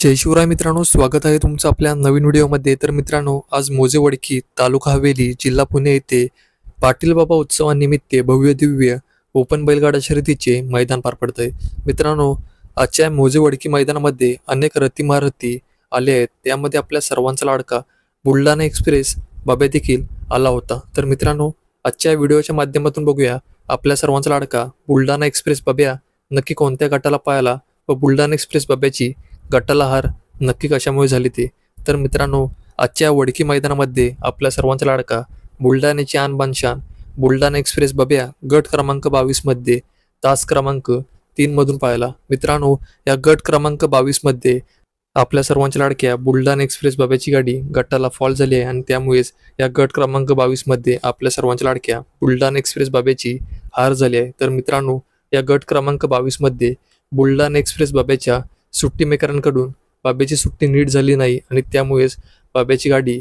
जय शिवराय मित्रांनो स्वागत आहे तुमचं आपल्या नवीन व्हिडिओमध्ये. तर मित्रांनो आज मोजे वडकी तालुका हवेली जिल्हा पुणे येथे पाटील बाबा उत्सवानिमित्त भव्य दिव्य ओपन बैलगाडा शर्यतीचे मैदान पार पडतंय. मित्रांनो आजच्या मोजे वडकी मैदानामध्ये अनेक रतीमारती आले आहेत. त्यामध्ये आपल्या सर्वांचा लाडका बुलढाणा एक्सप्रेस बाब्या देखील आला होता. तर मित्रांनो आजच्या व्हिडिओच्या माध्यमातून बघूया आपल्या सर्वांचा लाडका बुलढाणा एक्सप्रेस बाब्या नक्की कोणत्या गटाला पाहायला व बुलढाणा एक्सप्रेस बाब्याची गटाला हार नक्की कशामुळे झाली ते? तर मित्रांनो आजच्या वडकी मैदानामध्ये आपल्या सर्वांचा लाडका बुलढाण्याची आन बानशान बुलढाणा एक्सप्रेस बब्या गट क्रमांक बावीसमध्ये तास क्रमांक तीनमधून पाहिला. मित्रांनो या गट क्रमांक बावीसमध्ये आपल्या सर्वांच्या लाडक्या बुलढाणा एक्सप्रेस बाब्याची गाडी गटाला फॉल झाली आहे आणि त्यामुळेच या गट क्रमांक बावीसमध्ये आपल्या सर्वांच्या लाडक्या बुलढाणा एक्सप्रेस बाब्याची हार झाली आहे. तर मित्रांनो या गट क्रमांक बावीसमध्ये बुलढाणा एक्सप्रेस बाब्याच्या सुट्टी मेकरांकडून बाब्याची सुट्टी नीट झाली नाही आणि त्यामुळेच बाब्याची गाडी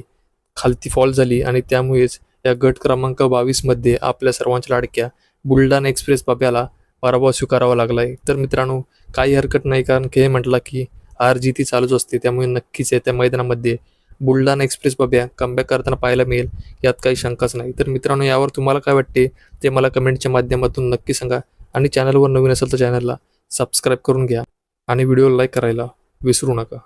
खालती फॉल झाली आणि त्यामुळेच या गट क्रमांक बावीसमध्ये आपल्या सर्वांच्या लाडक्या बुलढाणा एक्सप्रेस बाब्याला पराभव स्वीकारावा लागला आहे तर मित्रांनो काही हरकत नाही कारण की हे म्हटलं की हार जीती चालूच असते. त्यामुळे नक्कीच आहे त्या मैदानामध्ये बुलढाणा एक्सप्रेस बाब्या कमबॅक करताना पाहायला मिळेल यात काही शंकाच नाही. तर मित्रांनो यावर तुम्हाला काय वाटते ते मला कमेंटच्या माध्यमातून नक्की सांगा आणि चॅनलवर नवीन असेल तर चॅनलला सबस्क्राईब करून घ्या. आणि व्हिडिओ लाईक करायला विसरू नका.